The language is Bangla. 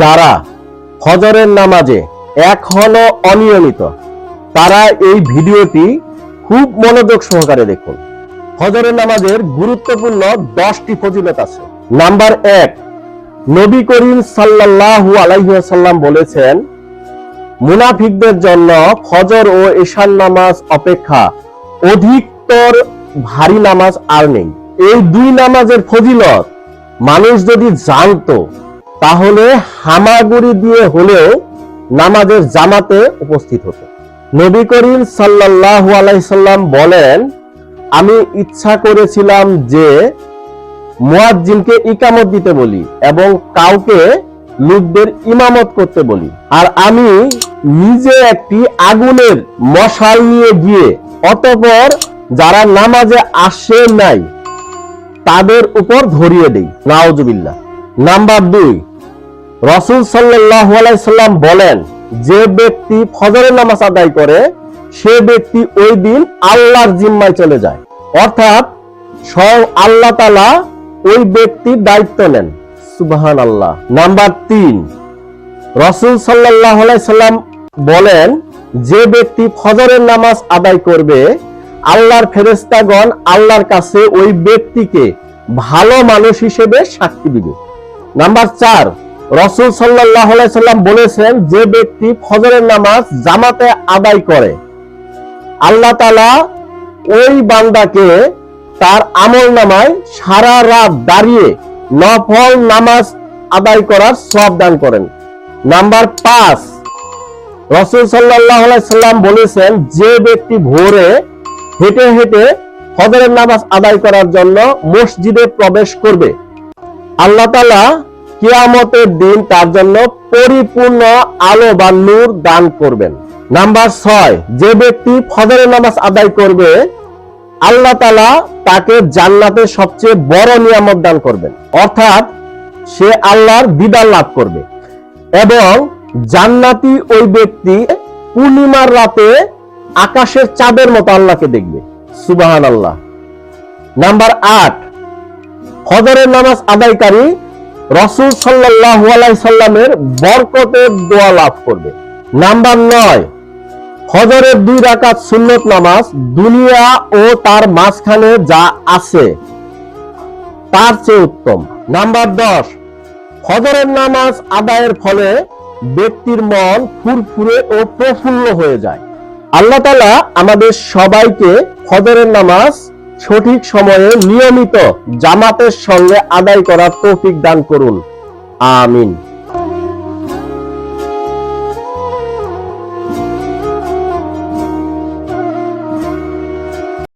যারা ফজরের নামাজে এখনও অনিয়মিত, তারা এই ভিডিওটি খুব মনোযোগ সহকারে দেখুন। ফজরের নামাজের গুরুত্বপূর্ণ দশটি ফজিলত আছে। নাম্বার এক, নবী করিম সাল্লাল্লাহু আলাইসাল্লাম বলেছেন, মুনাফিকদের জন্য ফজর ও ঈশান নামাজ অপেক্ষা অধিকতর ভারী নামাজ আর নেই। এই দুই নামাজের ফজিলত মানুষ যদি জানতো তাহলে হামাগুড়ি দিয়ে হলেও নামাজের জামাতে উপস্থিত হতো। নবী করিম সাল্লাল্লাহু আলাইসাল্লাম বলেন, আমি ইচ্ছা করেছিলাম যে মুয়াজ্জিনকে ইকামত দিতে বলি এবং কাউকে লোকদের ইমামত করতে বলি। আর আমি নিজে একটি আগুনের মশাল নিয়ে গিয়ে, অতপর যারা নামাজে আসে নাই, তাদের উপর ধরিয়ে দেই। নাওজুবিল্লাহ নাম্বার দুই রসুল সাল্লাম বলেন, যে ব্যক্তি ফজরের নামাজ আদায় করে, সে ব্যক্তি ওই দিন আল্লাহর জিম্মায় চলে যায়। অর্থাৎ স্বয়ং আল্লাহ তালা ওই ব্যক্তির দায়িত্ব নেন। সুবাহান আল্লাহ নাম্বার তিন, রসুল সাল্লাহ সাল্লাম বলেন, যে ব্যক্তি ফজরের নামাজ আদায় করবে, আল্লাহর ফেরেস্তাগণ আল্লাহর কাছে ওই ব্যক্তিকে ভালো মানুষ হিসেবে সাক্ষী দিবে। নাম্বার চার রসুল সাল্লাহ সাল্লাম বলেছেন, যে ব্যক্তি ফজরের নামাজ জামাতে আদায় করে, আল্লাহ তালা ওই বান্দাকে তার আমল নামায় সারা রাত দাঁড়িয়ে নফল নামাজ আদায় করার সব দান করেন। নাম্বার পাঁচ, রসুল সাল্লাহ সাল্লাম বলেছেন, যে ব্যক্তি ভোরে হেঁটে হেঁটে ফজরের নামাজ আদায় করার জন্য মসজিদে প্রবেশ করবে, আল্লাহ তালা কিয়ামতের দিন তার জন্য পরিপূর্ণ আলো বা নূর দান করবেন। নাম্বার ছয়, যে ব্যক্তি ফজরের নামাজ আদায় করবে, আল্লাহ তালা তাকে জান্নাতের সবচেয়ে বড় নিয়ামত দান করবেন। অর্থাৎ সে আল্লাহর দিদার লাভ করবে। এবং জান্নাতি ওই ব্যক্তি পূর্ণিমার রাতে আকাশের চাঁদের মতো আল্লাহকে দেখবে। সুবাহান আল্লাহ নাম্বার আট, ফজরের নামাজ আদায়কারী রসুল সাল্লাহু সাল্লামের বরকতের দোয়া লাভ করবে। নাম্বার নয়, ফজরের দুই রাকাত সুন্নত নামাজ দুনিয়া ও তার মাঝখানে যা আছে, তার চেয়ে উত্তম। নাম্বার দশ, ফজরের নামাজ আদায়ের ফলে ব্যক্তির মন ফুরফুরে ও প্রফুল্ল হয়ে যায়। আল্লাহ তালা আমাদের সবাইকে ফজরের নামাজ সঠিক সময়ে নিয়মিত জামাতের সঙ্গে আদায় করার তৌফিক দান করুন। আমিন।